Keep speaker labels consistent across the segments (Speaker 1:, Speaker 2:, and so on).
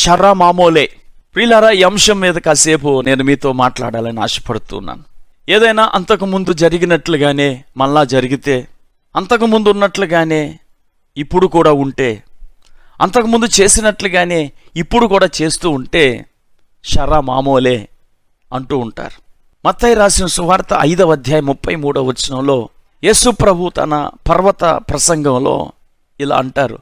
Speaker 1: షర్రా మామూలే ప్రియులారా ఈ అంశం మీద కాసేపు నేను మీతో మాట్లాడాలని ఆశపడుతున్నాను. ఏదైనా అంతకుముందు జరిగినట్లుగానే మళ్ళా జరిగితే అంతకుముందు ఉన్నట్లుగానే ఇప్పుడు కూడా ఉంటే అంతకుముందు చేసినట్లుగానే ఇప్పుడు కూడా చేస్తూ ఉంటే షర్రా మామూలే అంటూ ఉంటారు. మత్తయ్య రాసిన సువార్త ఐదవ అధ్యాయం ముప్పై మూడవ వచనంలో యేసు ప్రభు తన పర్వత ప్రసంగంలో ఇలా అంటారు.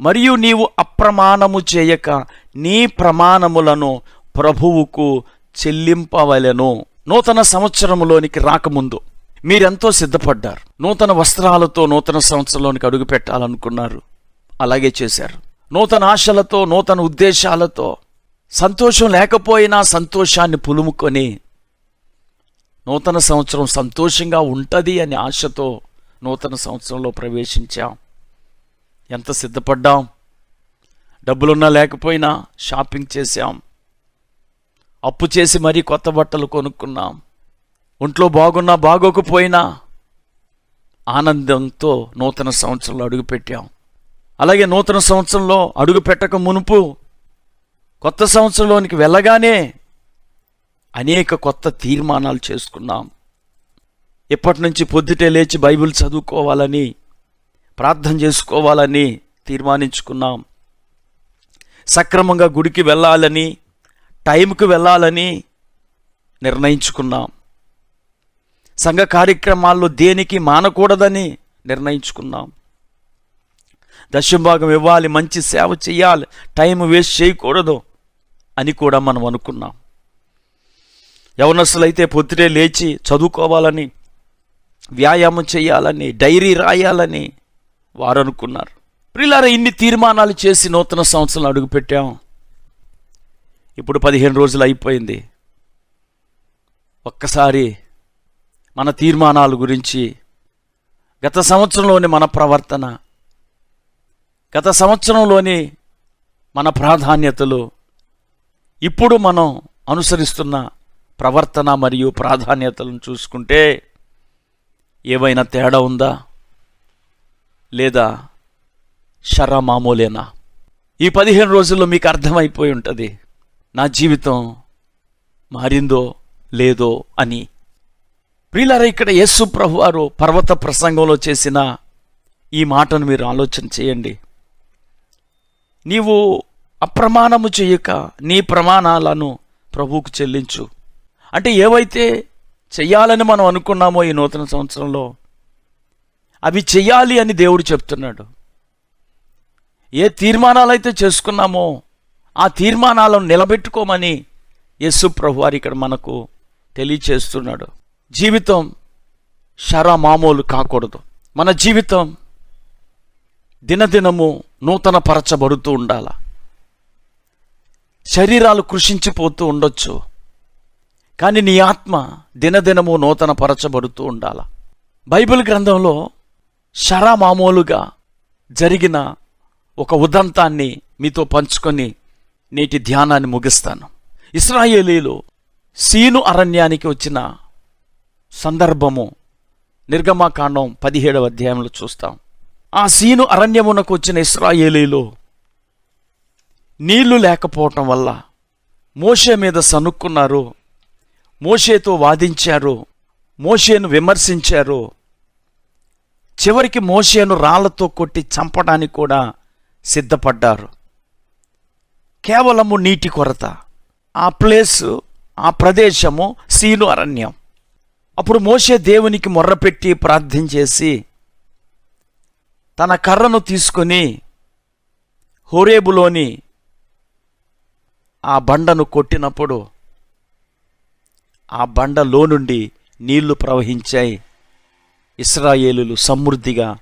Speaker 1: మరియు నీవు అప్రమాణము చేయక నీ ప్రమాణములను ప్రభువుకు చెల్లింపవలెను. నూతన సంవత్సరములోనికి రాకముందు మీరెంతో సిద్ధపడ్డారు. నూతన వస్త్రాలతో నూతన సంవత్సరంలోనికి అడుగు పెట్టాలనుకున్నారు. అలాగే చేశారు. నూతన ఆశలతో నూతన ఉద్దేశాలతో సంతోషం లేకపోయినా సంతోషాన్ని పులుముకొని నూతన సంవత్సరం సంతోషంగా ఉంటుంది అనే ఆశతో నూతన సంవత్సరంలో ప్రవేశించాం. ఎంత సిద్ధపడ్డాం? డబ్బులున్నా లేకపోయినా షాపింగ్ చేశాం. అప్పు చేసి మరీ కొత్త బట్టలు కొనుక్కున్నాం. ఒంట్లో బాగున్నా బాగోకపోయినా ఆనందంతో నూతన సంవత్సరంలో అడుగుపెట్టాం అలాగే నూతన సంవత్సరంలో అడుగు పెట్టక మునుపు కొత్త సంవత్సరంలోనికి వెళ్ళగానే అనేక కొత్త తీర్మానాలు చేసుకున్నాం. ఇప్పటి నుంచి పొద్దుటే లేచి బైబిల్ చదువుకోవాలని ప్రార్థన చేసుకోవాలని తీర్మానించుకున్నాం. సక్రమంగా గుడికి వెళ్ళాలని టైంకి వెళ్ళాలని నిర్ణయించుకున్నాం. సంఘ కార్యక్రమాల్లో దేనికి మానకూడదని నిర్ణయించుకున్నాం. దశభాగం ఇవ్వాలి మంచి సేవ చేయాలి టైం వేస్ట్ చేయకూడదు అని కూడా మనం అనుకున్నాం. యవనస్తులైతే పొద్దుటే లేచి చదువుకోవాలని వ్యాయామం చేయాలని డైరీ రాయాలని వారు అనుకున్నారు ప్రిలార ఇన్ని తీర్మానాలు చేసి నూతన సంవత్సరం అడుగుపెట్టాం. ఇప్పుడు పదిహేను రోజులు అయిపోయింది. ఒక్కసారి మన తీర్మానాల గురించి గత సంవత్సరంలోని మన ప్రవర్తన గత సంవత్సరంలోని మన ప్రాధాన్యతలు ఇప్పుడు మనం అనుసరిస్తున్న ప్రవర్తన మరియు ప్రాధాన్యతలను చూసుకుంటే ఏవైనా తేడా ఉందా? లేదా షరా మామూలేనా ఈ పదిహేను రోజుల్లో మీకు అర్థమైపోయి ఉంటుంది. నా జీవితం మారిందో లేదో అని. ప్రియులారా ఇక్కడ యేసు ప్రభు వారు పర్వత ప్రసంగంలో చేసిన ఈ మాటను మీరు ఆలోచన చేయండి. నీవు అప్రమాణము చేయక నీ ప్రమాణాలను ప్రభువుకు చెల్లించు. అంటే ఏవైతే చెయ్యాలని మనం అనుకున్నామో ఈ నూతన సంవత్సరంలో అవి చెయ్యాలి అని దేవుడు చెప్తున్నాడు. ఏ తీర్మానాలు అయితే చేసుకున్నామో ఆ తీర్మానాలను నిలబెట్టుకోమని యేసు ప్రభు వారు ఇక్కడ మనకు తెలియచేస్తున్నాడు. జీవితం షరా మామూలు కాకూడదు. మన జీవితం దినదినము నూతన పరచబడుతూ ఉండాల? శరీరాలు కృషించిపోతూ ఉండొచ్చు. కానీ నీ ఆత్మ దినదినము నూతన పరచబడుతూ ఉండాల? బైబిల్ గ్రంథంలో షరా మామూలుగా జరిగిన ఒక ఉదంతాన్ని మీతో పంచుకొని నేటి ధ్యానాన్ని ముగిస్తాను. ఇస్రాయేలీలు సీను అరణ్యానికి వచ్చిన సందర్భము నిర్గమాకాండం పదిహేడవ అధ్యాయంలో చూస్తాం. ఆ సీను అరణ్యమునకు వచ్చిన ఇస్రాయేలీలు నీళ్ళు లేకపోవటం వల్ల మోషే మీద సనుక్కున్నారు మోషేతో వాదించారు. మోషేను విమర్శించారు. చివరికి మోషేను రాళ్ళతో కొట్టి చంపడానికి కూడా సిద్ధపడ్డారు. కేవలము నీటి కొరత ఆ ప్లేసు ఆ ప్రదేశము సీను అరణ్యం. అప్పుడు మోషే దేవునికి మొర్రపెట్టి ప్రార్థన చేసి తన కర్రను తీసుకొని హోరేబులోని ఆ బండను కొట్టినప్పుడు ఆ బండలో నుండి నీళ్ళు ప్రవహించాయి. ఇస్రాయేలులు సమృద్ధిగా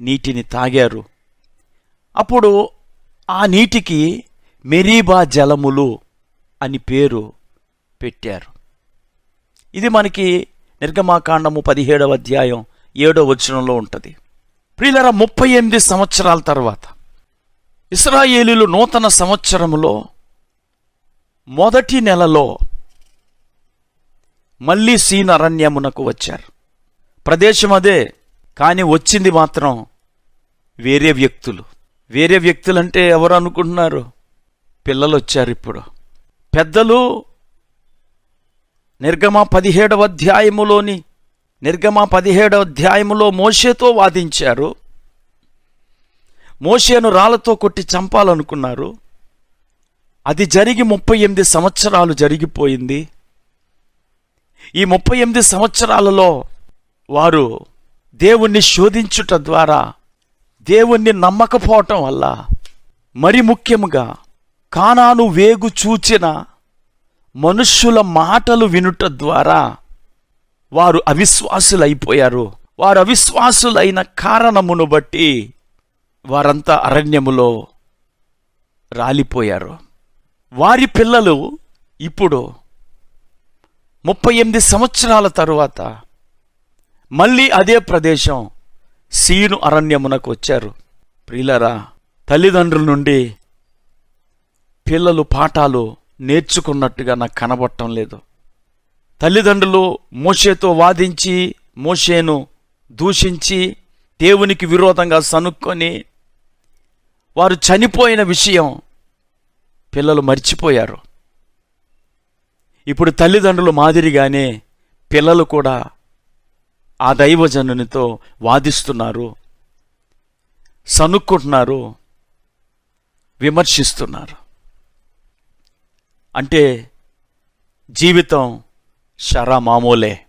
Speaker 1: నీటిని తాగారు. అప్పుడు ఆ నీటికి మెరీబా జలములు అని పేరు పెట్టారు. ఇది మనకి నిర్గమాకాండము పదిహేడవ అధ్యాయం ఏడో వచనంలో ఉంటుంది. ప్రియులర ముప్పై ఎనిమిది సంవత్సరాల తర్వాత ఇస్రాయేలీలు నూతన సంవత్సరములో మొదటి నెలలో మళ్ళీ సీన్ అరణ్యమునకు వచ్చారు. ప్రదేశం అదే కానీ వచ్చింది మాత్రం వేరే వ్యక్తులు. వేరే వ్యక్తులంటే ఎవరు అనుకుంటున్నారు? పిల్లలు వచ్చారు ఇప్పుడు. పెద్దలు నిర్గమ పదిహేడవ అధ్యాయములోని నిర్గమ పదిహేడవ అధ్యాయములో మోషేతో వాదించారు. మోషేను రాళ్ళతో కొట్టి చంపాలనుకున్నారు. అది జరిగి ముప్పై ఎనిమిది సంవత్సరాలు జరిగిపోయింది. ఈ ముప్పై ఎనిమిది సంవత్సరాలలో వారు దేవుణ్ణి శోధించుట ద్వారా దేవుణ్ణి నమ్మకపోవటం వల్ల మరి ముఖ్యముగా కానాను వేగు చూచిన మనుష్యుల మాటలు వినుట ద్వారా వారు అవిశ్వాసులైపోయారు. వారు అవిశ్వాసులైన కారణమును బట్టి వారంతా అరణ్యములో రాలిపోయారు. వారి పిల్లలు ఇప్పుడు ముప్పై ఎనిమిది సంవత్సరాల తరువాత మళ్ళీ అదే ప్రదేశం సీను అరణ్యమునకు వచ్చారు. ప్రియులరా తల్లిదండ్రుల నుండి పిల్లలు పాఠాలు నేర్చుకున్నట్టుగా నాకు కనబడటం లేదు. తల్లిదండ్రులు మోషేతో వాదించి మోషేను దూషించి దేవునికి విరోధంగా సనుక్కొని వారు చనిపోయిన విషయం పిల్లలు మర్చిపోయారు. ఇప్పుడు తల్లిదండ్రులు మాదిరిగానే పిల్లలు కూడా ఆ దైవజనునితో వాదిస్తున్నారు సనుక్కుంటున్నారు విమర్శిస్తున్నారు. అంటే జీవితం షరా మామూలే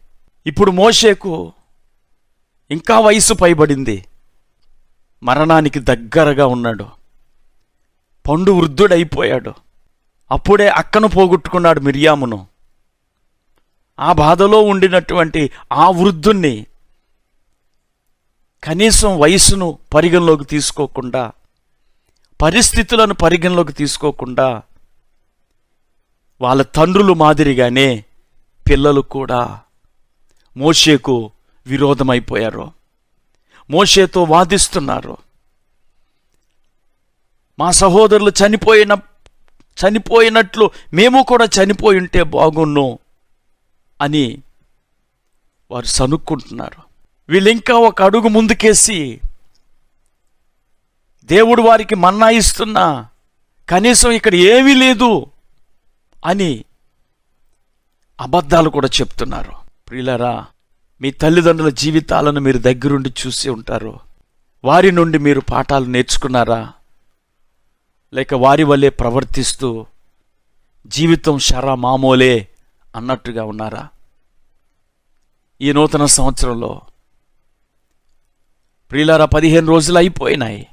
Speaker 1: ఇప్పుడు మోషేకు ఇంకా వయసు పైబడింది. మరణానికి దగ్గరగా ఉన్నాడు. పండు వృద్ధుడైపోయాడు. అప్పుడే అక్కను పోగొట్టుకున్నాడు మిరియామును. ఆ బాధలో ఉండినటువంటి ఆ వృద్ధుణ్ణి కనీసం వయసును పరిగణలోకి తీసుకోకుండా పరిస్థితులను పరిగణలోకి తీసుకోకుండా వాళ్ళ తండ్రులు మాదిరిగానే పిల్లలు కూడా మోషేకు విరోధమైపోయారు. మోషేతో వాదిస్తున్నారు. మా సహోదరులు చనిపోయిన చనిపోయినట్లు మేము కూడా చనిపోయి ఉంటే బాగున్ను అని వారు సనుక్కుంటున్నారు వీళ్ళు ఇంకా ఒక అడుగు ముందుకేసి దేవుడు వారికి మన్నా ఇస్తున్నా కనీసం ఇక్కడ ఏమీ లేదు అని అబద్ధాలు కూడా చెప్తున్నారు. ప్రియులరా మీ తల్లిదండ్రుల జీవితాలను మీరు దగ్గరుండి చూసి ఉంటారు. వారి నుండి మీరు పాఠాలు నేర్చుకున్నారా? లేక వారి వల్లే ప్రవర్తిస్తూ జీవితం షరా మామూలే అన్నట్టుగా ఉన్నారా? ఈ నూతన సంవత్సరంలో ప్రియులారా పదిహేను రోజులు అయిపోయినాయి.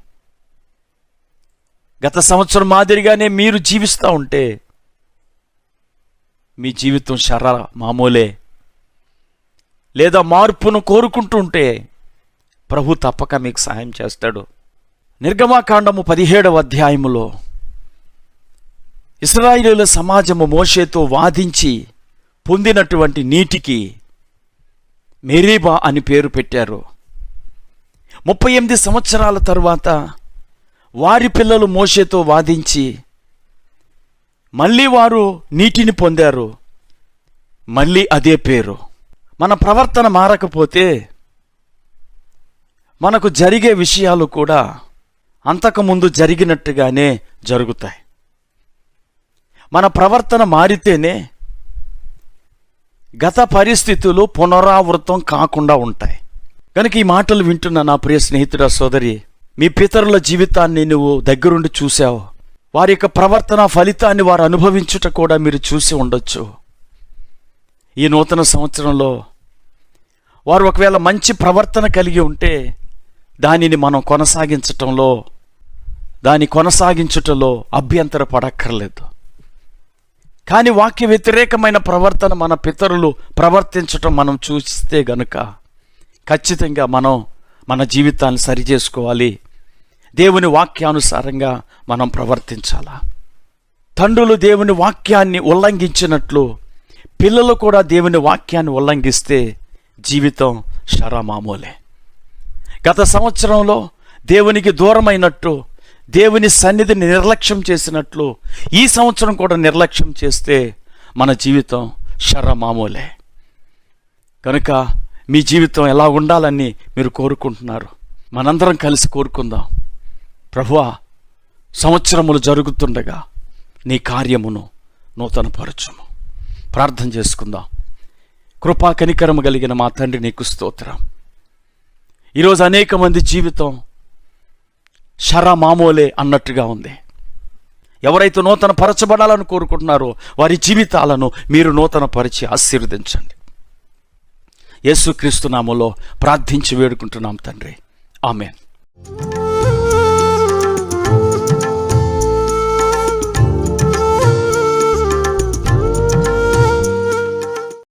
Speaker 1: గత సంవత్సరం మాదిరిగానే మీరు జీవిస్తూ ఉంటే మీ జీవితం శర మామూలే. లేదా మార్పును కోరుకుంటుంటే ప్రభు తప్పక మీకు సహాయం చేస్తాడు. నిర్గమాకాండము పదిహేడవ అధ్యాయములో ఇస్రాయిలీల సమాజము మోషేతో వాదించి పొందినటువంటి నీటికి మెరీబా అని పేరు పెట్టారు. ముప్పై ఎనిమిది సంవత్సరాల తరువాత వారి పిల్లలు మోషేతో వాదించి మళ్ళీ వారు నీటిని పొందారు. మళ్ళీ అదే పేరు. మన ప్రవర్తన మారకపోతే మనకు జరిగే విషయాలు కూడా అంతకుముందు జరిగినట్టుగానే జరుగుతాయి. మన ప్రవర్తన మారితేనే గత పరిస్థితులు పునరావృతం కాకుండా ఉంటాయి. కనుక ఈ మాటలు వింటున్న నా ప్రియ స్నేహితుడ సోదరి మీ పితరుల జీవితాన్ని నువ్వు దగ్గరుండి చూసావు వారి యొక్క ప్రవర్తన ఫలితాన్ని వారు అనుభవించుట కూడా మీరు చూసి ఉండొచ్చు. ఈ నూతన సంవత్సరంలో వారు ఒకవేళ మంచి ప్రవర్తన కలిగి ఉంటే దానిని మనం కొనసాగించటంలో దాన్ని కొనసాగించుటలో అభ్యంతర పడక్కర్లేదు కానీ వాక్య వ్యతిరేకమైన ప్రవర్తన మన పితరులు ప్రవర్తించటం మనం చూస్తే గనుక ఖచ్చితంగా మనం మన జీవితాన్ని సరిచేసుకోవాలి. దేవుని వాక్యానుసారంగా మనం ప్రవర్తించాలా. తండ్రులు దేవుని వాక్యాన్ని ఉల్లంఘించినట్లు పిల్లలు కూడా దేవుని వాక్యాన్ని ఉల్లంఘిస్తే జీవితం షరామామూలే గత సంవత్సరంలో దేవునికి దూరమైనట్టు దేవుని సన్నిధిని నిర్లక్ష్యం చేసినట్లు ఈ సంవత్సరం కూడా నిర్లక్ష్యం చేస్తే మన జీవితం షరమామూలే కనుక మీ జీవితం ఎలా ఉండాలని మీరు కోరుకుంటున్నారు? మనందరం కలిసి కోరుకుందాం. ప్రభువా సంవత్సరములు జరుగుతుండగా నీ కార్యమును నూతనపరచుము. ప్రార్థన చేసుకుందాం. కృపా కనికరము కలిగిన మా తండ్రి నీకు స్తోత్రం. ఈరోజు అనేక మంది జీవితం షర మామూలే అన్నట్టుగా ఉంది. ఎవరైతే నూతన పరచబడాలని కోరుకుంటున్నారో వారి జీవితాలను మీరు నూతన పరిచి ఆశీర్వదించండి. యేసుక్రీస్తు నామలో ప్రార్థించి వేడుకుంటున్నాం తండ్రి. ఆమెన్.